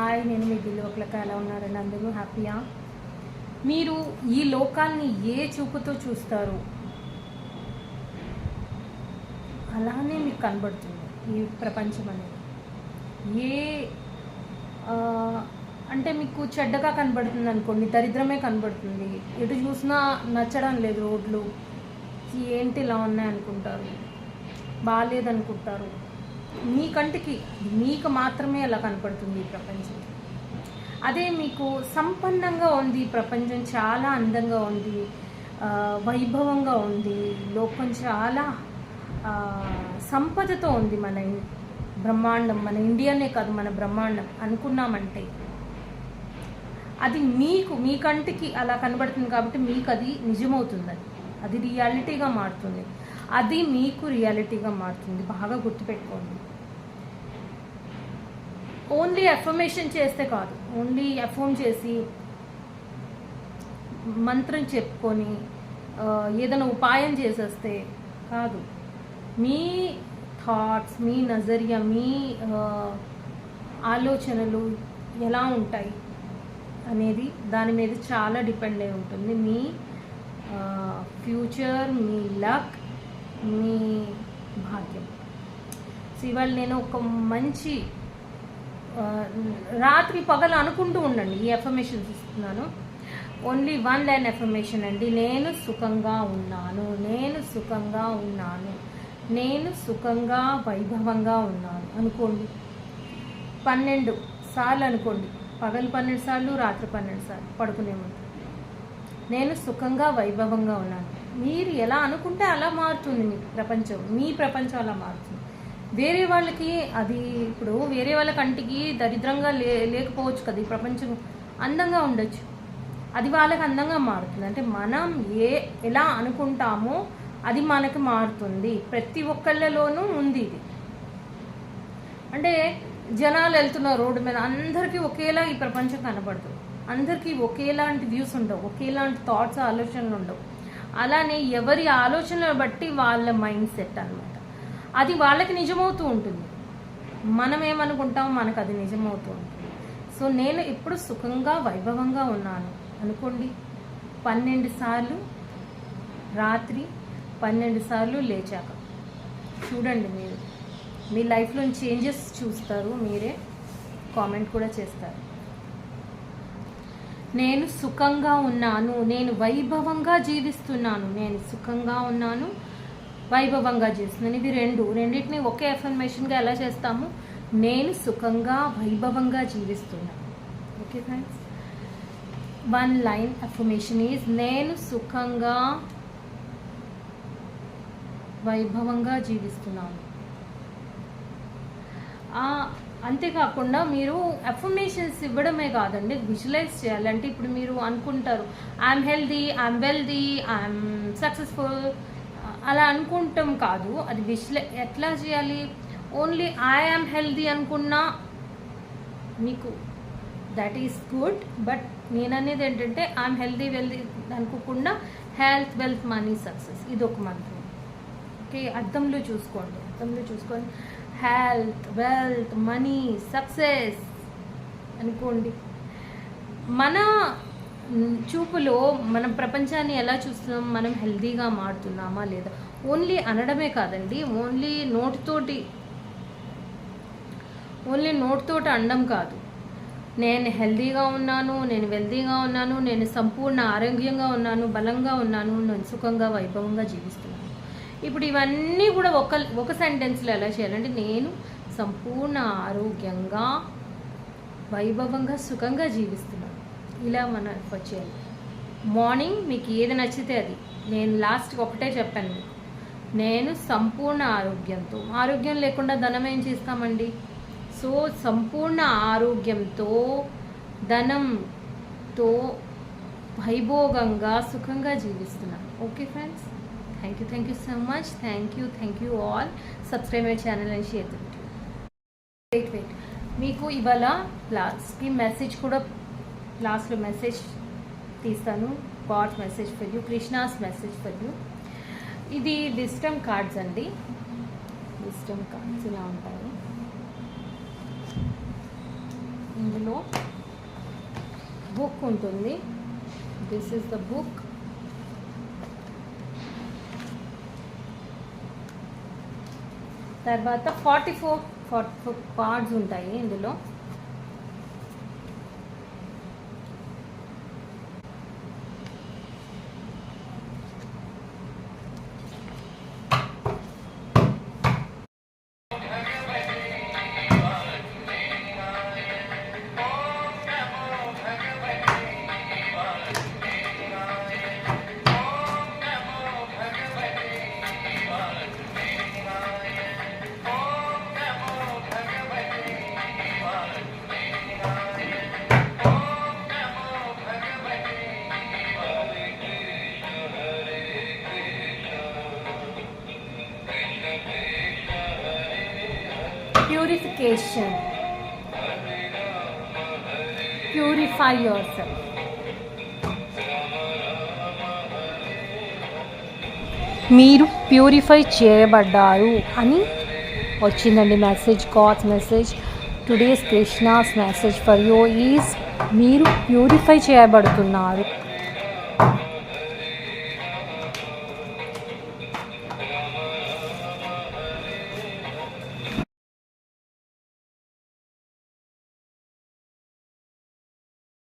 Hi నేను మీ గిల్లు ఒకలక ఎలా ఉన్నారండి అందరూ హ్యాపీయా? మీరు ఈ లోకాన్ని ఏ చూపుతో చూస్తారు? అలానే మీకు కనబడుతుంది ఈ ప్రపంచం అనేది. ఏ అంటే మీకు చెడ్డగా కనబడుతుంది అనుకోండి దరిద్రమే కనబడుతుంది. ఎటు చూసినా నచ్చడం లేదు రోడ్లు. ఏంటి ఇలా ఉన్నాయి అనుకుంటారు. బాగాలేదనుకుంటారు మీ కంటికి మీకు మాత్రమే అలా కనపడుతుంది ఈ ప్రపంచం. అదే మీకు సంపన్నంగా ఉంది ఈ ప్రపంచం చాలా అందంగా ఉంది వైభవంగా ఉంది లోకం చాలా సంపదతో ఉంది మన బ్రహ్మాండం మన ఇండియానే కాదు మన బ్రహ్మాండం అనుకున్నామంటే. అది మీకు మీ కంటికి అలా కనబడుతుంది కాబట్టి మీకు అది నిజమవుతుంది. అది అది రియాలిటీగా మారుతుంది. అది మీకు రియాలిటీగా మారుతుంది. బాగా గుర్తుపెట్టుకోండి. ఓన్లీ అఫర్మేషన్ చేస్తే కాదు. ఓన్లీ అఫర్మ్ చేసి మంత్రం చెప్పుకొని ఏదైనా ఉపాయం చేసేస్తే కాదు. మీ థాట్స్ మీ నజరియా మీ ఆలోచనలు ఎలా ఉంటాయి అనేది దాని మీద చాలా డిపెండ్ అయి ఉంటుంది. మీ ఫ్యూచర్ మీ లక్ మీ భాగ్యం. సో ఇవాళ నేను ఒక మంచి రాత్రి పగలు అనుకుంటూ ఉండండి. ఈ ఎఫర్మేషన్స్ ఇస్తున్నాను. ఓన్లీ వన్ లైన్ ఎఫర్మేషన్ అండి. నేను సుఖంగా ఉన్నాను. నేను సుఖంగా ఉన్నాను. నేను సుఖంగా వైభవంగా ఉన్నాను. అనుకోండి. పన్నెండు సార్లు అనుకోండి. పగలు పన్నెండు సార్లు రాత్రి పన్నెండు సార్లు. పడుకునే ముందు. నేను సుఖంగా వైభవంగా ఉన్నాను. మీరు ఎలా అనుకుంటే అలా మారుతుంది మీ ప్రపంచం మీ ప్రపంచం అలా మారుతుంది. వేరే వాళ్ళకి అది ఇప్పుడు వేరే వాళ్ళ కంటికి దరిద్రంగా లే లేకపోవచ్చు కదా ఈ ప్రపంచం. అందంగా ఉండొచ్చు. అది వాళ్ళకి అందంగా మారుతుంది. అంటే మనం ఏ ఎలా అనుకుంటామో అది మనకి మారుతుంది. ప్రతి ఒక్కళ్ళలోనూ ఉంది ఇది. అంటే జనాలు వెళ్తున్నారు రోడ్డు మీద అందరికీ ఒకేలా ఈ ప్రపంచం కనబడదు. అందరికీ ఒకేలాంటి వ్యూస్ ఉండవు. ఒకేలాంటి థాట్స్ ఆలోచనలు ఉండవు. అలానే ఎవరి ఆలోచనలు బట్టి వాళ్ళ మైండ్ సెట్ అన్నమాట. అది వాళ్ళకి నిజమవుతూ ఉంటుంది. మనం ఏమనుకుంటాం మనకు అది నిజమవుతూ ఉంటుంది. సో నేను ఇప్పుడు సుఖంగా వైభవంగా ఉన్నాను అనుకోండి. పన్నెండు సార్లు రాత్రి పన్నెండు సార్లు లేచాక. చూడండి మీరు. మీ లైఫ్లో చేంజెస్ చూస్తారు. మీరే కామెంట్ కూడా చేస్తారు. నేను సుఖంగా ఉన్నాను నేను వైభవంగా జీవిస్తున్నాను నేను సుఖంగా ఉన్నాను వైభవంగా జీవిస్తున్నాను. ఇవి రెండు రెండింటిని ఒకే ఎఫర్మేషన్గా ఎలా చేస్తాము? నేను సుఖంగా వైభవంగా జీవిస్తున్నాను. Okay friends one line affirmation is నేను సుఖంగా వైభవంగా జీవిస్తున్నాను. అంతేకాకుండా మీరు అఫర్మేషన్స్ ఇవ్వడమే కాదండి విజువలైజ్ చేయాలంటే ఇప్పుడు మీరు అనుకుంటారు I'm healthy I'm wealthy I'm successful అలా అనుకుంటాం కాదు అది విజువలై ఎట్లా చేయాలి? ఓన్లీ ఐఎమ్ హెల్దీ అనుకున్నా మీకు దట్ ఈస్ గుడ్ బట్ నేను అనేది ఏంటంటే ఐఎమ్ హెల్దీ వెల్దీ అనుకోకుండా హెల్త్ వెల్త్ మనీ సక్సెస్ ఇది ఒక మంత్రం. ఓకే అద్దంలో చూసుకోండి అద్దంలో చూసుకోండి. హెల్త్ వెల్త్ మనీ సక్సెస్ అనుకోండి. మన చూపులో మనం ప్రపంచాన్ని ఎలా చూస్తున్నాం? మనం హెల్తీగా మారుతున్నామా లేదా? ఓన్లీ అనడమే కాదండి. ఓన్లీ నోటితోటి ఓన్లీ నోటితోటి అనడం కాదు. నేను హెల్తీగా ఉన్నాను నేను వెల్తీగా ఉన్నాను నేను సంపూర్ణ ఆరోగ్యంగా ఉన్నాను బలంగా ఉన్నాను నేను సుఖంగా వైభవంగా జీవిస్తున్నాను. ఇప్పుడు ఇవన్నీ కూడా ఒక ఒక సెంటెన్స్లో ఎలా చేయాలంటే నేను సంపూర్ణ ఆరోగ్యంగా వైభవంగా సుఖంగా జీవిస్తున్నాను. ఇలా మనం వచ్చేయాలి మార్నింగ్ మీకు ఏది నచ్చితే అది. నేను లాస్ట్ ఒకటే చెప్పాను. నేను సంపూర్ణ ఆరోగ్యంతో ఆరోగ్యం లేకుండా ధనం ఏం చేస్తామండి? సో సంపూర్ణ ఆరోగ్యంతో ధనంతో వైభోగంగా సుఖంగా జీవిస్తున్నాను. Okay friends thank you thank you so much thank you thank you all subscribe my channel అని షేర్ వెయిట్ వెయిట్ మీకు ఇవాళ లాస్ట్కి మెసేజ్ కూడా లాస్ట్లో మెసేజ్ తీస్తాను. God's message for you Krishna's message for you ఇది విస్టమ్ కార్డ్స్ అండి. Wisdom cards ఇలా ఉంటాయి. ఇందులో బుక్ ఉంటుంది. దిస్ ఇస్ ద బుక్ తర్వాత forty four forty four cards ఉంటాయి ఇందులో. ప్యూరిఫికేషన్ ప్యూరిఫై యువర్ సెల్ఫ్ మీరు ప్యూరిఫై చేయబడ్డారు అని వచ్చిందండి message God's message today's Krishna's message for you is మీరు ప్యూరిఫై చేయబడుతున్నారు.